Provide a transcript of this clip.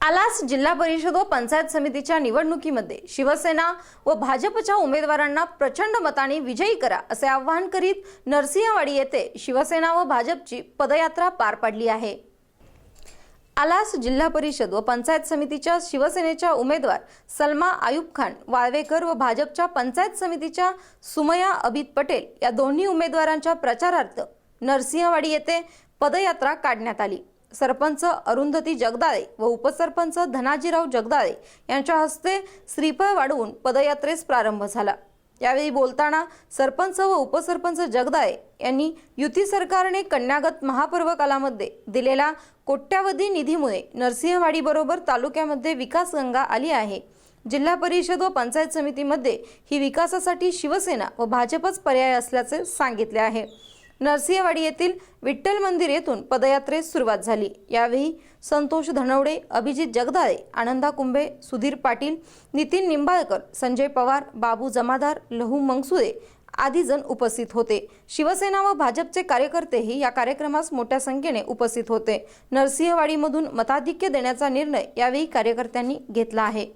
आलास जिल्हा परिषद व पंचायत समितीच्या निवडणुकीमध्ये. शिवसेना व भाजपच्या उमेदवारांना प्रचंड मताने विजयी करा असे आवाहन करीत नरसिंहवाडी येथे शिवसेना व भाजपची पदयात्रा पार पाडली आहे. आलास जिल्हा परिषद व पंचायत समितीच्या शिवसेनेच्या उमेदवार सलमा आयुब खान वाळवेकर व भाजपच्या पंचायत समितीच्या सुमया अबित पटेल या दोन्ही उमेदवारांच्या प्रचारार्थ नरसिंहवाडी येथे पदयात्रा काढण्यात आली. सरपंच अरुंधती जगदाळे व उपसरपंच धनाजीराव जगदाळे यांच्या हस्ते श्रीफळ वाढवून पदयात्रेस प्रारंभ झाला. यावेळी बोलताना सरपंच व उपसरपंच जगदाळे यांनी युती सरकारने कन्यागत महापर्व कालामध्ये दिलेल्या कोट्यावधी निधीमुळे नरसिंहवाडीबरोबर तालुक्यामध्ये विकास गंगा आली आहे. जिल्हा परिषद व पंचायत समितीमध्ये ही विकासासाठी शिवसेना व भाजपच पर्याय असल्याचे सांगितले आहे. नरसिंहवाडी येथील विठ्ठल मंदिर येथून पदयात्रेस सुरुवात झाली. यावेळी संतोष धनवडे अभिजित जगदाळे आनंदा कुंभे सुधीर पाटील नितीन निंबाळकर संजय पवार बाबू जमादार लहू मंगसुदे आदी जण उपस्थित होते. शिवसेना व भाजपचे कार्यकर्तेही या कार्यक्रमास मोठ्या संख्येने उपस्थित होते. नरसिंहवाडीमधून मताधिक्य देण्याचा निर्णय यावेळी कार्यकर्त्यांनी घेतला आहे.